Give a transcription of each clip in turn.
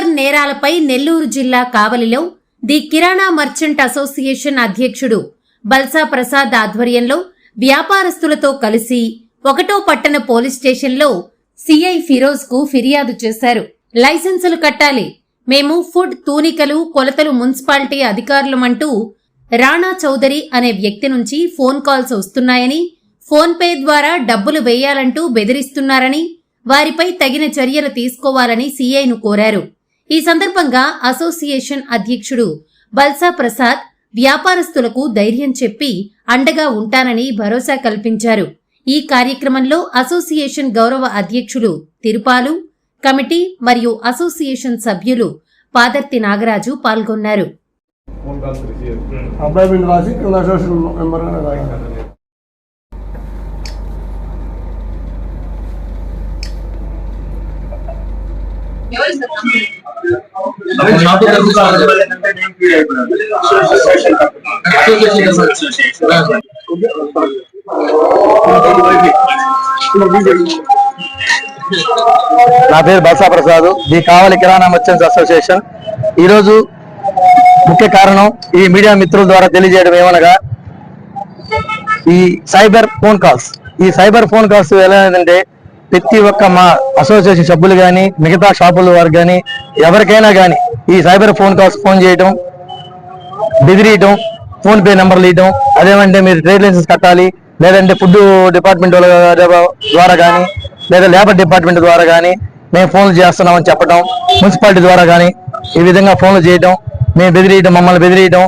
Cyber నేరాలపై Nellore జిల్లా కావలిలో the kirana merchant association అధ్యక్షుడు బల్సా ప్రసాద్ ఆధ్వర్యంలో వ్యాపారస్తులతో కలిసి ఒకటో పట్టణ పోలీస్ స్టేషన్లో సిఐ ఫిరోజ్కు ఫిర్యాదు చేశారు. లైసెన్సులు కట్టాలి. మేము ఫుడ్ తూనికలు కొలతలు మున్సిపాలిటీ అధికారులమంటూ రాణా చౌదరి అనే వ్యక్తి నుంచి ఫోన్ కాల్స్ వస్తున్నాయని ఫోన్ పే ద్వారా డబ్బులు వేయాలంటూ బెదిరిస్తున్నారని వారిపై తగిన చర్యలు తీసుకోవాలని సీఐను కోరారు. ఈ సందర్భంగా అసోసియేషన్ అధ్యక్షుడు బల్సా ప్రసాద్ వ్యాపారస్తులకు ధైర్యం చెప్పి అండగా ఉంటానని భరోసా కల్పించారు. ఈ కార్యక్రమంలో అసోసియేషన్ గౌరవ అధ్యక్షులు తిరుపాలు కమిటీ మరియు అసోసియేషన్ సభ్యులు పాదర్తి నాగరాజు పాల్గొన్నారు. ఫోన్ నా పేరు Balsa Prasad. The Kavali Kirana merchants association ఈరోజు ముఖ్య కారణం ఈ మీడియా మిత్రుల ద్వారా తెలియజేయడం ఏమనగా ఈ సైబర్ ఫోన్ కాల్స్. ఈ సైబర్ ఫోన్ కాల్స్ ఎలా ఏంటంటే ప్రతి ఒక్క మా అసోసియేషన్ సభ్యులు కానీ మిగతా షాపుల వారు కానీ ఎవరికైనా కానీ ఈ సైబర్ ఫోన్ కాల్స్ ఫోన్ చేయడం బెదిరియటం ఫోన్ పే నెంబర్లు ఇవ్వడం అదేమంటే మీరు ట్రేడ్ లైసెన్స్ కట్టాలి లేదంటే ఫుడ్ డిపార్ట్మెంట్ ద్వారా కానీ లేదా లేబర్ డిపార్ట్మెంట్ ద్వారా కానీ మేము ఫోన్లు చేస్తున్నామని చెప్పడం మున్సిపాలిటీ ద్వారా కానీ ఈ విధంగా ఫోన్లు చేయడం మేము బెదిరియటం మమ్మల్ని బెదిరియటం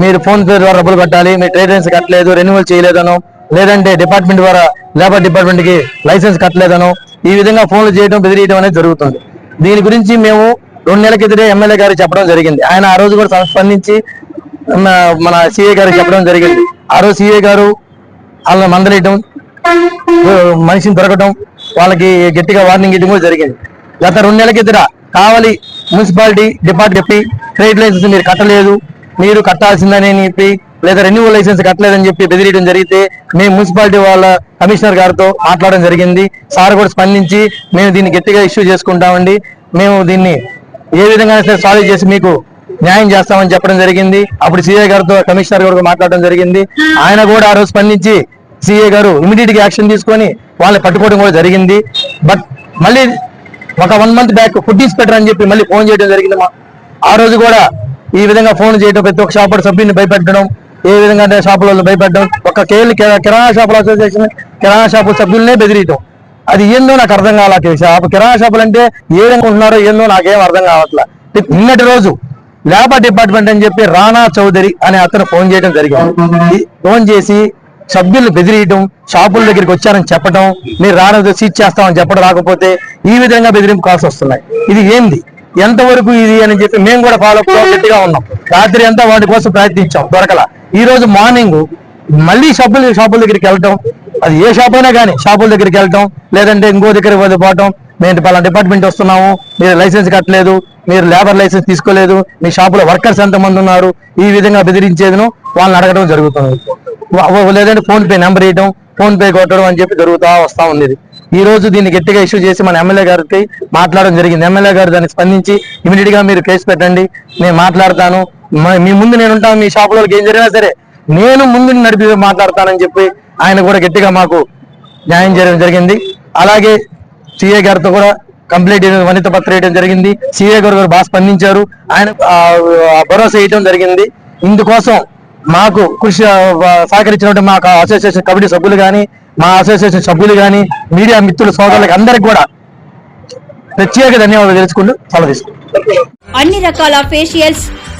మీరు ఫోన్ పే ద్వారా డబ్బులు కట్టాలి మీరు ట్రేడ్ లైసెన్స్ కట్టలేదు రెన్యువల్ చేయలేదనో లేదంటే డిపార్ట్మెంట్ ద్వారా లేబర్ డిపార్ట్మెంట్కి లైసెన్స్ కట్టలేదనో ఈ విధంగా ఫోన్లు చేయడం బెదిరియడం అనేది జరుగుతుంది. దీని గురించి మేము రెండు నెలల క్రితమే ఎమ్మెల్యే గారు చెప్పడం జరిగింది. ఆయన ఆ రోజు కూడా స్పందించి మన- మన సిఏ గారికి చెప్పడం జరిగింది. ఆ రోజు సిఏ గారు వాళ్ళని మందలేయటం మనిషిని దొరకటం వాళ్ళకి గట్టిగా వార్నింగ్ ఇవ్వడం కూడా జరిగింది. గత రెండు నెలల కిందట కావాలి మున్సిపాలిటీ డిపార్ట్మెంట్ ట్రేడ్ లైసెన్స్ మీరు కట్టలేదు మీరు కట్టాల్సిందని చెప్పి లేదా రెన్యువల్ లైసెన్స్ కట్టలేదని చెప్పి బెదిరియడం జరిగితే మేము మున్సిపాలిటీ వాళ్ళ కమిషనర్ గారితో మాట్లాడడం జరిగింది. సార్ కూడా స్పందించి మేము దీన్ని గట్టిగా ఇష్యూ చేసుకుంటామండి. మేము దీన్ని ఏ విధంగా సరే సాల్వ్ చేసి మీకు న్యాయం చేస్తామని చెప్పడం జరిగింది. అప్పుడు సిఐ గారితో కమిషనర్ గారితో మాట్లాడడం జరిగింది. ఆయన కూడా ఆ రోజు స్పందించి సిఐ గారు ఇమీడియట్గా యాక్షన్ తీసుకొని వాళ్ళని పట్టుకోవడం కూడా జరిగింది. బట్ మళ్ళీ ఒక one month back food inspector అని చెప్పి మళ్ళీ ఫోన్ చేయడం జరిగింది మా ఆ రోజు కూడా ఈ విధంగా ఫోన్ చేయడం ప్రతి ఒక్క షాపర్ సభ్యుని భయపెట్టడం ఏ విధంగా అంటే షాపులలో భయపెట్టడం ఒక కేళ్ళు కిరాణా షాపుల అసోసియేషన్ కిరాణా షాపు సభ్యులనే బెదిరియటం అది ఏందో నాకు అర్థం కావాలి షాపు కిరాణా షాపులు అంటే ఏ విధంగా ఉంటున్నారో ఏందో నాకేం అర్థం కావట్లా. నిన్నటి రోజు లేబర్ డిపార్ట్మెంట్ అని చెప్పి రాణా చౌదరి అనే అతను ఫోన్ చేయడం జరిగింది. ఫోన్ చేసి సభ్యులు బెదిరియటం షాపుల దగ్గరికి వచ్చారని చెప్పడం మీరు రానతో సీట్ చేస్తామని చెప్పడం రాకపోతే ఈ విధంగా బెదిరింపు కాల్సి వస్తున్నాయి. ఇది ఏంది? ఎంతవరకు ఇది అని చెప్పి మేము కూడా ఫాలో గట్టిగా ఉన్నాం. రాత్రి అంతా వాటి కోసం ప్రయత్నించాం. దొరకల. ఈరోజు మార్నింగ్ మళ్ళీ షాపుల షాపుల దగ్గరికి వెళ్ళటం అది ఏ షాప్ అయినా కానీ షాపుల దగ్గరికి వెళ్ళటం లేదంటే ఇంకో దగ్గర పోవటం మేము పలానా డిపార్ట్మెంట్ వస్తున్నాము మీరు లైసెన్స్ కట్టలేదు మీరు లేబర్ లైసెన్స్ తీసుకోలేదు మీ షాపులో వర్కర్స్ ఎంతమంది ఉన్నారు ఈ విధంగా బెదిరించేదిను వాళ్ళని అడగడం జరుగుతుంది. లేదంటే ఫోన్పే నెంబర్ ఇవ్వడం ఫోన్పే కొట్టడం అని చెప్పి జరుగుతూ వస్తూ ఉంది ఈ రోజు దీన్ని గట్టిగా ఇష్యూ చేసి మన ఎమ్మెల్యే గారికి మాట్లాడడం జరిగింది. ఎమ్మెల్యే గారు దాన్ని స్పందించి ఇమీడియట్గా మీరు కేసు పెట్టండి నేను మాట్లాడతాను మీ ముందు నేను ఉంటాను మీ లో ఏం జరిగినా సరే నేను ముందు నడిపి మాట్లాడతానని చెప్పి ఆయన కూడా గట్టిగా మాకు న్యాయం చేయడం జరిగింది. అలాగే సిఏ గారితో కూడా కంప్లైంట్ వనిత పత్ర వేయడం జరిగింది. సిఏ గారు కూడా బాగా స్పందించారు. ఆయన భరోసా వేయడం జరిగింది. ఇందుకోసం మాకు కృషి సహకరించినటువంటి మా అసోసియేషన్ కమిటీ సభ్యులు కానీ మా అసోసియేషన్ సభ్యులు కానీ మీడియా మిత్రులు సోదరులకు అందరికి కూడా ప్రత్యేక ధన్యవాదాలు తెలుసుకుంటూ సెలవు తీసుకుంటాం అన్ని రకాల ఫేషియల్స్